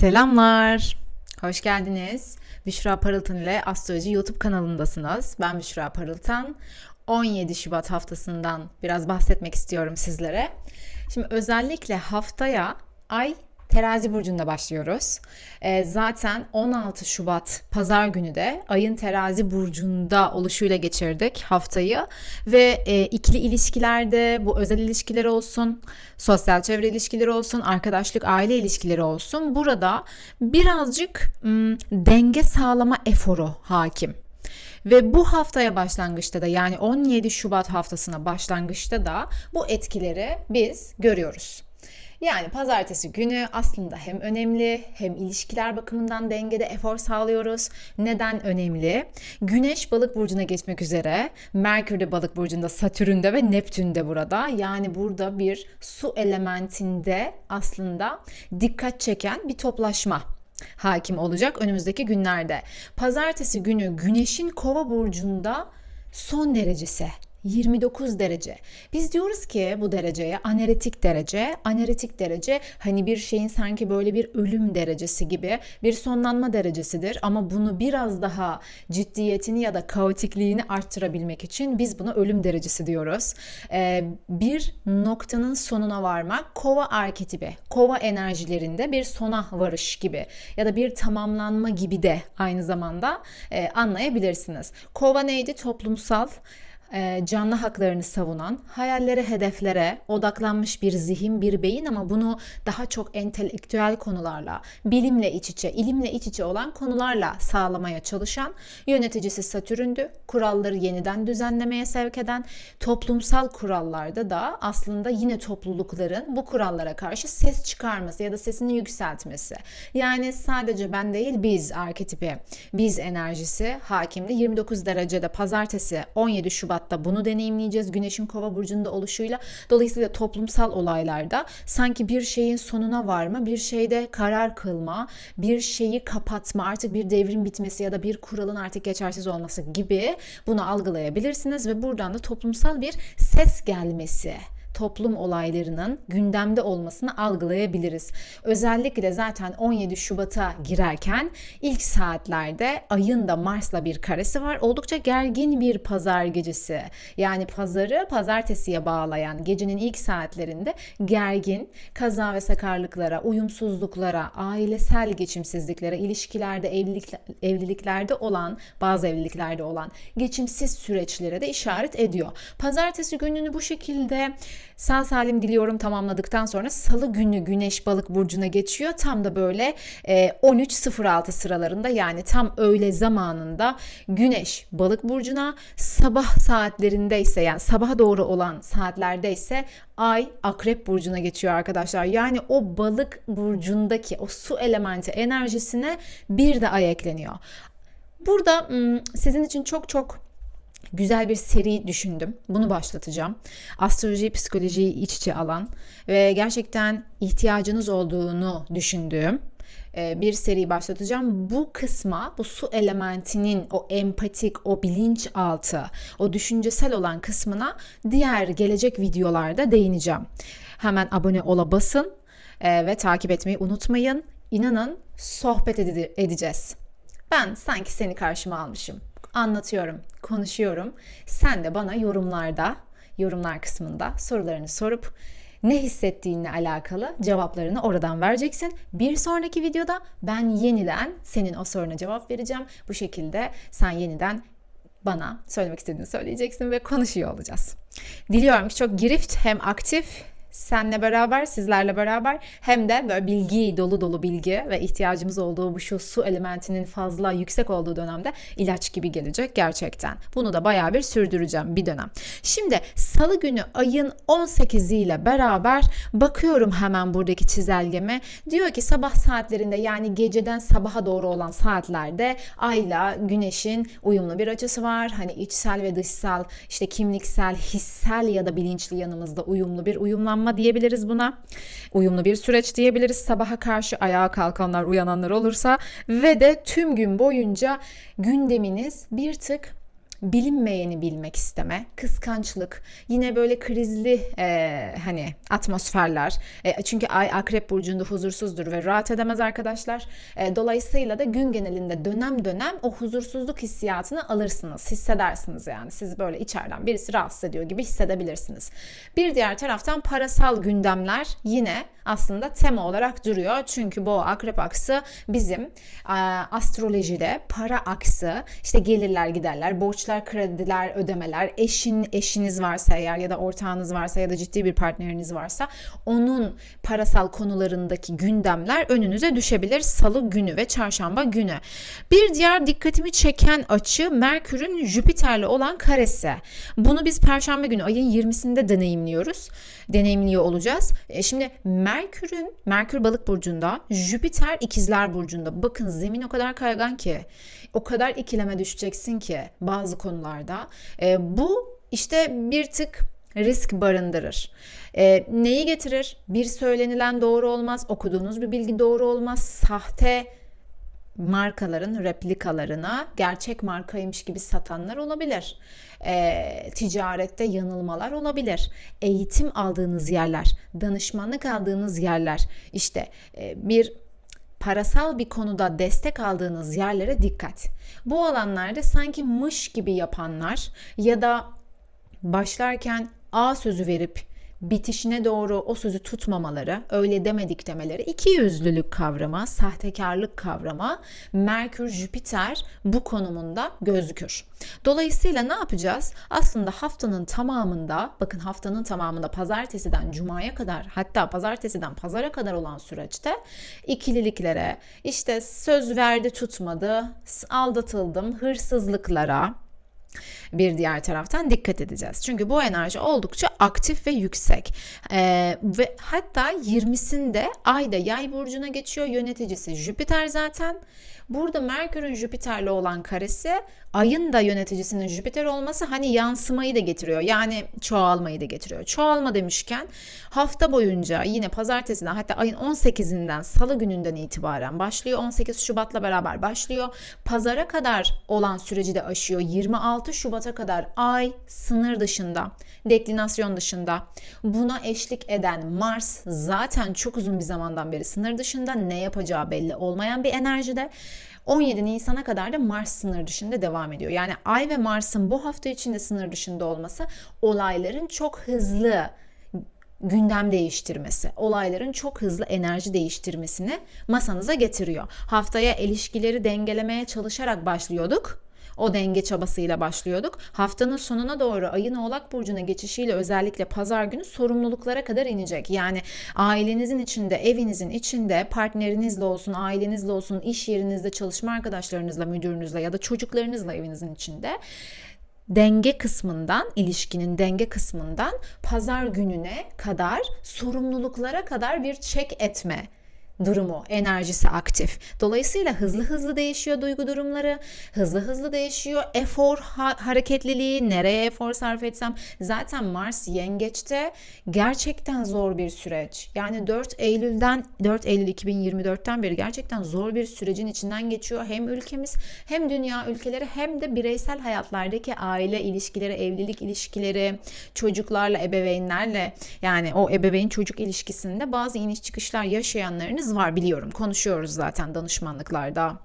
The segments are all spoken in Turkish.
Selamlar. Hoş geldiniz. Büşra Parıltan ile Astroloji YouTube kanalındasınız. Ben Büşra Parıltan. 17 Şubat haftasından biraz bahsetmek istiyorum sizlere. Şimdi özellikle haftaya ay Terazi burcunda başlıyoruz. Ee, zaten 16 Şubat pazar günü de ayın Terazi burcunda oluşuyla geçirdik haftayı ve e, ikili ilişkilerde bu özel ilişkiler olsun, sosyal çevre ilişkileri olsun, arkadaşlık, aile ilişkileri olsun. Burada birazcık m, denge sağlama eforu hakim. Ve bu haftaya başlangıçta da yani 17 Şubat haftasına başlangıçta da bu etkileri biz görüyoruz. Yani pazartesi günü aslında hem önemli hem ilişkiler bakımından dengede efor sağlıyoruz. Neden önemli? Güneş balık burcuna geçmek üzere. Merkür de balık burcunda, Satürn'de ve Neptün de burada. Yani burada bir su elementinde aslında dikkat çeken bir toplaşma hakim olacak önümüzdeki günlerde. Pazartesi günü Güneş'in Kova burcunda son derecesi 29 derece. Biz diyoruz ki bu dereceye aneretik derece. Aneretik derece hani bir şeyin sanki böyle bir ölüm derecesi gibi bir sonlanma derecesidir. Ama bunu biraz daha ciddiyetini ya da kaotikliğini arttırabilmek için biz buna ölüm derecesi diyoruz. Ee, bir noktanın sonuna varmak kova arketipi, kova enerjilerinde bir sona varış gibi ya da bir tamamlanma gibi de aynı zamanda e, anlayabilirsiniz. Kova neydi? Toplumsal canlı haklarını savunan, hayallere, hedeflere odaklanmış bir zihin, bir beyin ama bunu daha çok entelektüel konularla, bilimle iç içe, ilimle iç içe olan konularla sağlamaya çalışan yöneticisi Satürn'dü. Kuralları yeniden düzenlemeye sevk eden toplumsal kurallarda da aslında yine toplulukların bu kurallara karşı ses çıkarması ya da sesini yükseltmesi. Yani sadece ben değil biz arketipi, biz enerjisi hakimdi. 29 derecede pazartesi 17 Şubat Şubat'ta bunu deneyimleyeceğiz. Güneşin Kova burcunda oluşuyla. Dolayısıyla toplumsal olaylarda sanki bir şeyin sonuna varma, bir şeyde karar kılma, bir şeyi kapatma, artık bir devrim bitmesi ya da bir kuralın artık geçersiz olması gibi bunu algılayabilirsiniz ve buradan da toplumsal bir ses gelmesi toplum olaylarının gündemde olmasını algılayabiliriz. Özellikle zaten 17 Şubat'a girerken ilk saatlerde ayın da Mars'la bir karesi var. Oldukça gergin bir pazar gecesi. Yani pazarı pazartesiye bağlayan gecenin ilk saatlerinde gergin, kaza ve sakarlıklara, uyumsuzluklara, ailesel geçimsizliklere, ilişkilerde, evlilik, evliliklerde olan, bazı evliliklerde olan geçimsiz süreçlere de işaret ediyor. Pazartesi gününü bu şekilde sağ salim diliyorum tamamladıktan sonra salı günü güneş balık burcuna geçiyor. Tam da böyle e, 13.06 sıralarında yani tam öğle zamanında güneş balık burcuna sabah saatlerinde ise yani sabaha doğru olan saatlerde ise ay akrep burcuna geçiyor arkadaşlar. Yani o balık burcundaki o su elementi enerjisine bir de ay ekleniyor. Burada sizin için çok çok güzel bir seri düşündüm. Bunu başlatacağım. Astroloji, psikolojiyi iç içe alan ve gerçekten ihtiyacınız olduğunu düşündüğüm e, bir seri başlatacağım. Bu kısma, bu su elementinin o empatik, o bilinçaltı, o düşüncesel olan kısmına diğer gelecek videolarda değineceğim. Hemen abone ola basın e, ve takip etmeyi unutmayın. İnanın sohbet edeceğiz. Ben sanki seni karşıma almışım anlatıyorum, konuşuyorum. Sen de bana yorumlarda, yorumlar kısmında sorularını sorup ne hissettiğinle alakalı cevaplarını oradan vereceksin. Bir sonraki videoda ben yeniden senin o soruna cevap vereceğim. Bu şekilde sen yeniden bana söylemek istediğini söyleyeceksin ve konuşuyor olacağız. Diliyorum ki çok girift hem aktif senle beraber, sizlerle beraber hem de böyle bilgi, dolu dolu bilgi ve ihtiyacımız olduğu bu şu su elementinin fazla yüksek olduğu dönemde ilaç gibi gelecek gerçekten. Bunu da bayağı bir sürdüreceğim bir dönem. Şimdi salı günü ayın 18'i ile beraber bakıyorum hemen buradaki çizelgeme. Diyor ki sabah saatlerinde yani geceden sabaha doğru olan saatlerde ayla güneşin uyumlu bir açısı var. Hani içsel ve dışsal işte kimliksel, hissel ya da bilinçli yanımızda uyumlu bir uyumlanma uyanma diyebiliriz buna. Uyumlu bir süreç diyebiliriz. Sabaha karşı ayağa kalkanlar, uyananlar olursa ve de tüm gün boyunca gündeminiz bir tık bilinmeyeni bilmek isteme, kıskançlık, yine böyle krizli e, hani atmosferler. E, çünkü Ay Akrep burcunda huzursuzdur ve rahat edemez arkadaşlar. E, dolayısıyla da gün genelinde dönem dönem o huzursuzluk hissiyatını alırsınız, hissedersiniz yani. Siz böyle içeriden birisi rahatsız ediyor gibi hissedebilirsiniz. Bir diğer taraftan parasal gündemler yine aslında tema olarak duruyor. Çünkü bu akrep aksı bizim e, astrolojide para aksı, işte gelirler giderler, borçlar, krediler, ödemeler, eşin eşiniz varsa eğer ya da ortağınız varsa ya da ciddi bir partneriniz varsa onun parasal konularındaki gündemler önünüze düşebilir salı günü ve çarşamba günü. Bir diğer dikkatimi çeken açı Merkür'ün Jüpiter'le olan karesi. Bunu biz perşembe günü ayın 20'sinde deneyimliyoruz. Deneyimliyor olacağız. E şimdi Merkür'ün Merkür balık burcunda, Jüpiter ikizler burcunda. Bakın zemin o kadar kaygan ki, o kadar ikileme düşeceksin ki bazı konularda. E, bu işte bir tık risk barındırır. E, neyi getirir? Bir söylenilen doğru olmaz, okuduğunuz bir bilgi doğru olmaz, sahte markaların replikalarına gerçek markaymış gibi satanlar olabilir. E, ticarette yanılmalar olabilir. Eğitim aldığınız yerler, danışmanlık aldığınız yerler, işte e, bir parasal bir konuda destek aldığınız yerlere dikkat. Bu alanlarda sanki mış gibi yapanlar ya da başlarken A sözü verip bitişine doğru o sözü tutmamaları, öyle demedik demeleri, iki yüzlülük kavramı, sahtekarlık kavramı Merkür, Jüpiter bu konumunda gözükür. Dolayısıyla ne yapacağız? Aslında haftanın tamamında, bakın haftanın tamamında pazartesiden cumaya kadar hatta pazartesiden pazara kadar olan süreçte ikililiklere, işte söz verdi tutmadı, aldatıldım, hırsızlıklara, bir diğer taraftan dikkat edeceğiz. Çünkü bu enerji oldukça aktif ve yüksek. Ee, ve hatta 20'sinde Ayda Yay burcuna geçiyor. Yöneticisi Jüpiter zaten. Burada Merkür'ün Jüpiter'le olan karesi ayın da yöneticisinin Jüpiter olması hani yansımayı da getiriyor. Yani çoğalmayı da getiriyor. Çoğalma demişken hafta boyunca yine pazartesiden hatta ayın 18'inden salı gününden itibaren başlıyor. 18 Şubat'la beraber başlıyor. Pazara kadar olan süreci de aşıyor. 26 Şubat'a kadar ay sınır dışında, deklinasyon dışında. Buna eşlik eden Mars zaten çok uzun bir zamandan beri sınır dışında ne yapacağı belli olmayan bir enerjide. 17 Nisan'a kadar da Mars sınır dışında devam ediyor. Yani Ay ve Mars'ın bu hafta içinde sınır dışında olması olayların çok hızlı gündem değiştirmesi, olayların çok hızlı enerji değiştirmesini masanıza getiriyor. Haftaya ilişkileri dengelemeye çalışarak başlıyorduk. O denge çabasıyla başlıyorduk. Haftanın sonuna doğru ayın Oğlak Burcu'na geçişiyle özellikle pazar günü sorumluluklara kadar inecek. Yani ailenizin içinde, evinizin içinde partnerinizle olsun, ailenizle olsun, iş yerinizde, çalışma arkadaşlarınızla, müdürünüzle ya da çocuklarınızla evinizin içinde denge kısmından, ilişkinin denge kısmından pazar gününe kadar sorumluluklara kadar bir çek etme durumu, enerjisi aktif. Dolayısıyla hızlı hızlı değişiyor duygu durumları, hızlı hızlı değişiyor efor ha- hareketliliği, nereye efor sarf etsem. Zaten Mars yengeçte gerçekten zor bir süreç. Yani 4 Eylül'den 4 Eylül 2024'ten beri gerçekten zor bir sürecin içinden geçiyor. Hem ülkemiz hem dünya ülkeleri hem de bireysel hayatlardaki aile ilişkileri, evlilik ilişkileri, çocuklarla, ebeveynlerle yani o ebeveyn çocuk ilişkisinde bazı iniş çıkışlar yaşayanlarınız var biliyorum. Konuşuyoruz zaten danışmanlıklarda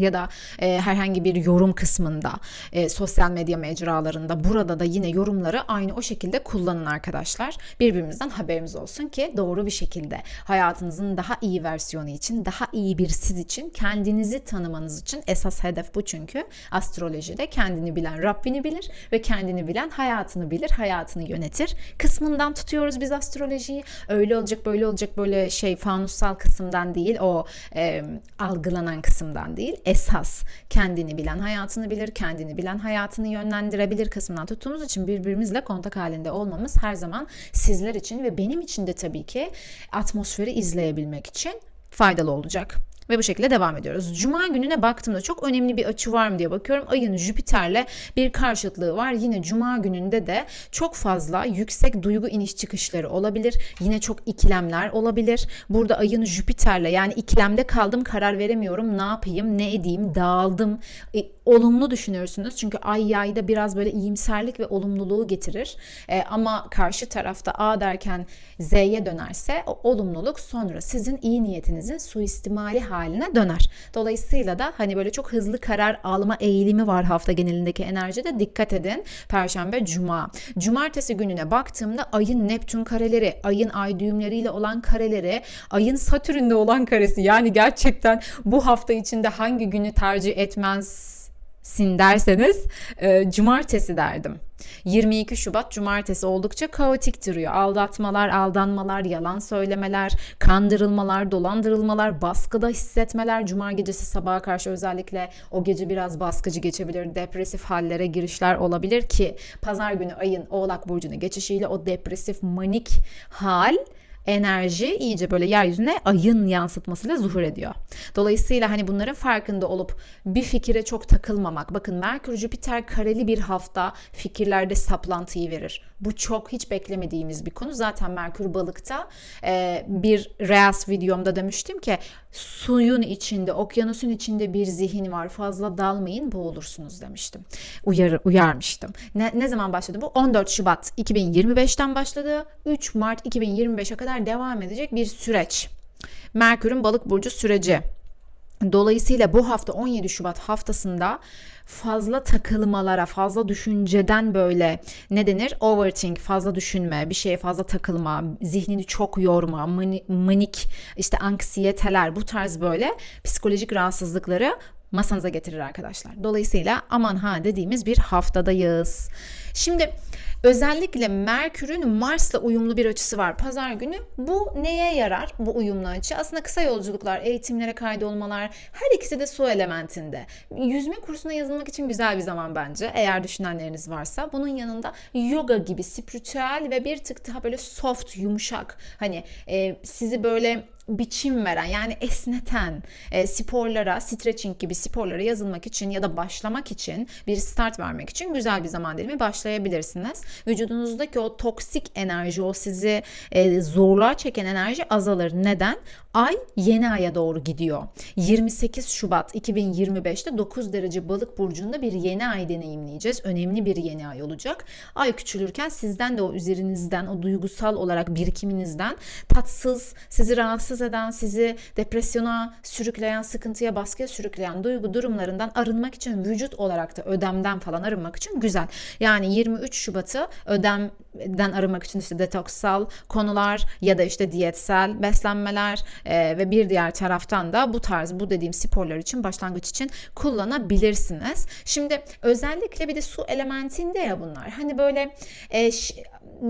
ya da e, herhangi bir yorum kısmında e, sosyal medya mecralarında burada da yine yorumları aynı o şekilde kullanın arkadaşlar. Birbirimizden haberimiz olsun ki doğru bir şekilde hayatınızın daha iyi versiyonu için, daha iyi bir siz için, kendinizi tanımanız için esas hedef bu çünkü astrolojide kendini bilen Rabbini bilir ve kendini bilen hayatını bilir, hayatını yönetir. Kısmından tutuyoruz biz astrolojiyi. Öyle olacak, böyle olacak, böyle şey fanussal kısımdan değil, o e, algılanan kısımdan değil esas kendini bilen hayatını bilir, kendini bilen hayatını yönlendirebilir kısmından tuttuğumuz için birbirimizle kontak halinde olmamız her zaman sizler için ve benim için de tabii ki atmosferi izleyebilmek için faydalı olacak. Ve bu şekilde devam ediyoruz. Cuma gününe baktığımda çok önemli bir açı var mı diye bakıyorum. Ayın Jüpiter'le bir karşıtlığı var. Yine Cuma gününde de çok fazla yüksek duygu iniş çıkışları olabilir. Yine çok ikilemler olabilir. Burada ayın Jüpiter'le yani ikilemde kaldım karar veremiyorum. Ne yapayım, ne edeyim, dağıldım. E, olumlu düşünürsünüz. Çünkü ay yayda biraz böyle iyimserlik ve olumluluğu getirir. E, ama karşı tarafta A derken Z'ye dönerse o olumluluk sonra sizin iyi niyetinizin suistimali haline döner. Dolayısıyla da hani böyle çok hızlı karar alma eğilimi var hafta genelindeki enerjide. Dikkat edin. Perşembe, Cuma. Cumartesi gününe baktığımda ayın Neptün kareleri, ayın ay düğümleriyle olan kareleri, ayın Satürn'de olan karesi. Yani gerçekten bu hafta içinde hangi günü tercih etmezsin derseniz e, cumartesi derdim. 22 Şubat cumartesi oldukça kaotik duruyor. Aldatmalar, aldanmalar, yalan söylemeler, kandırılmalar, dolandırılmalar, baskıda hissetmeler. Cuma gecesi sabaha karşı özellikle o gece biraz baskıcı geçebilir. Depresif hallere girişler olabilir ki pazar günü ayın Oğlak burcuna geçişiyle o depresif manik hal enerji iyice böyle yeryüzüne ayın yansıtmasıyla zuhur ediyor. Dolayısıyla hani bunların farkında olup bir fikire çok takılmamak. Bakın Merkür Jüpiter kareli bir hafta fikirlerde saplantıyı verir. Bu çok hiç beklemediğimiz bir konu. Zaten Merkür balıkta e, bir Reels videomda demiştim ki suyun içinde, okyanusun içinde bir zihin var. Fazla dalmayın boğulursunuz demiştim. Uyar, uyarmıştım. Ne, ne zaman başladı bu? 14 Şubat 2025'ten başladı. 3 Mart 2025'e kadar devam edecek bir süreç. Merkür'ün balık burcu süreci. Dolayısıyla bu hafta 17 Şubat haftasında fazla takılmalara, fazla düşünceden böyle ne denir? Overthink, fazla düşünme, bir şeye fazla takılma, zihnini çok yorma, mani, manik, işte anksiyeteler bu tarz böyle psikolojik rahatsızlıkları masanıza getirir arkadaşlar. Dolayısıyla aman ha dediğimiz bir haftadayız. Şimdi Özellikle Merkür'ün Mars'la uyumlu bir açısı var pazar günü. Bu neye yarar bu uyumlu açı? Aslında kısa yolculuklar, eğitimlere kaydolmalar her ikisi de su elementinde. Yüzme kursuna yazılmak için güzel bir zaman bence eğer düşünenleriniz varsa. Bunun yanında yoga gibi spiritüel ve bir tık daha böyle soft, yumuşak hani e, sizi böyle biçim veren yani esneten e, sporlara, stretching gibi sporlara yazılmak için ya da başlamak için bir start vermek için güzel bir zaman dilimi başlayabilirsiniz. Vücudunuzdaki o toksik enerji, o sizi e, zorluğa çeken enerji azalır. Neden? Ay yeni aya doğru gidiyor. 28 Şubat 2025'te 9 derece balık burcunda bir yeni ay deneyimleyeceğiz. Önemli bir yeni ay olacak. Ay küçülürken sizden de o üzerinizden, o duygusal olarak birikiminizden tatsız, sizi rahatsız eden, sizi depresyona sürükleyen, sıkıntıya, baskıya sürükleyen duygu durumlarından arınmak için vücut olarak da ödemden falan arınmak için güzel. Yani 23 Şubat'ı ödemden arınmak için işte detoksal konular ya da işte diyetsel beslenmeler e, ve bir diğer taraftan da bu tarz bu dediğim sporlar için başlangıç için kullanabilirsiniz. Şimdi özellikle bir de su elementinde ya bunlar. Hani böyle e,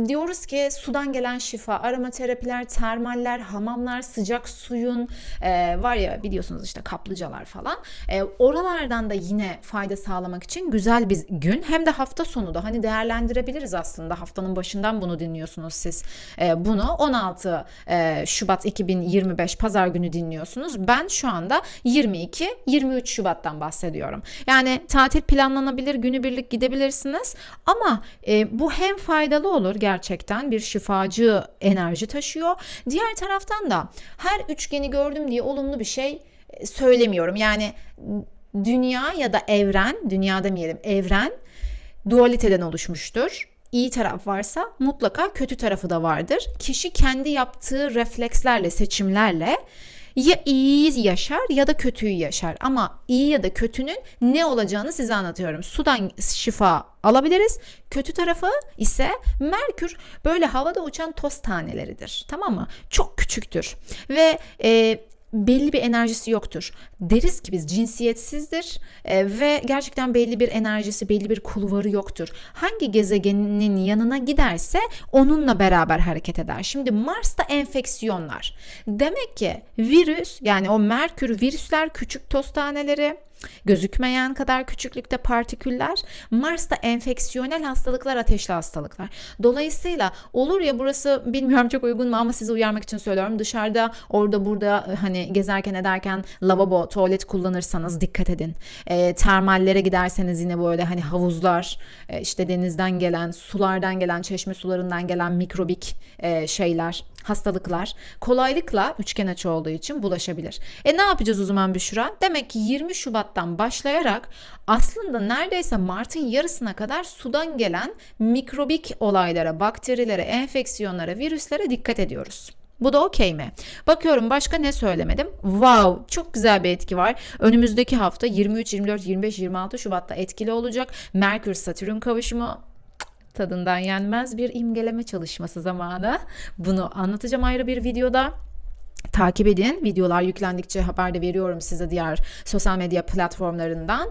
diyoruz ki sudan gelen şifa, aromaterapiler, termaller, hamamlar, sıcak suyun e, var ya biliyorsunuz işte kaplıcalar falan. E, oralardan da yine fayda sağlamak için güzel bir gün. Hem de hafta sonu da hani değerlendirebiliriz aslında. Haftanın başından bunu dinliyorsunuz siz. E, bunu 16 e, Şubat 2025 Pazar günü dinliyorsunuz. Ben şu anda 22-23 Şubat'tan bahsediyorum. Yani tatil planlanabilir, günübirlik gidebilirsiniz. Ama e, bu hem faydalı olur gerçekten bir şifacı enerji taşıyor. Diğer taraftan da her üçgeni gördüm diye olumlu bir şey e, söylemiyorum. Yani dünya ya da evren, dünya demeyelim evren dualiteden oluşmuştur. İyi taraf varsa mutlaka kötü tarafı da vardır. Kişi kendi yaptığı reflekslerle, seçimlerle ya iyi yaşar ya da kötüyü yaşar. Ama iyi ya da kötünün ne olacağını size anlatıyorum. Sudan şifa alabiliriz. Kötü tarafı ise Merkür böyle havada uçan toz taneleridir. Tamam mı? Çok küçüktür. Ve e, belli bir enerjisi yoktur. Deriz ki biz cinsiyetsizdir e, ve gerçekten belli bir enerjisi, belli bir kulvarı yoktur. Hangi gezegenin yanına giderse onunla beraber hareket eder. Şimdi Mars'ta enfeksiyonlar. Demek ki virüs yani o Merkür virüsler küçük toz taneleri gözükmeyen kadar küçüklükte partiküller. Mars'ta enfeksiyonel hastalıklar, ateşli hastalıklar. Dolayısıyla olur ya burası bilmiyorum çok uygun mu ama sizi uyarmak için söylüyorum. Dışarıda orada burada hani gezerken ederken lavabo, tuvalet kullanırsanız dikkat edin. E, termallere giderseniz yine böyle hani havuzlar, e, işte denizden gelen, sulardan gelen, çeşme sularından gelen mikrobik e, şeyler, hastalıklar kolaylıkla üçgen açı olduğu için bulaşabilir. E ne yapacağız o zaman Büşra? Demek ki 20 Şubat'tan başlayarak aslında neredeyse Mart'ın yarısına kadar sudan gelen mikrobik olaylara, bakterilere, enfeksiyonlara, virüslere dikkat ediyoruz. Bu da okey mi? Bakıyorum başka ne söylemedim? Wow çok güzel bir etki var. Önümüzdeki hafta 23, 24, 25, 26 Şubat'ta etkili olacak. Merkür Satürn kavuşumu tadından yenmez bir imgeleme çalışması zamanı. Bunu anlatacağım ayrı bir videoda. Takip edin. Videolar yüklendikçe haber de veriyorum size diğer sosyal medya platformlarından.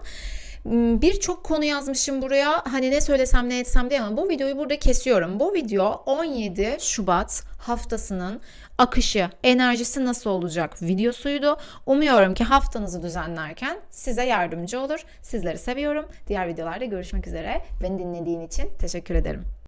Hmm, Birçok konu yazmışım buraya. Hani ne söylesem ne etsem diye ama bu videoyu burada kesiyorum. Bu video 17 Şubat haftasının akışı, enerjisi nasıl olacak videosuydu. Umuyorum ki haftanızı düzenlerken size yardımcı olur. Sizleri seviyorum. Diğer videolarda görüşmek üzere. Beni dinlediğin için teşekkür ederim.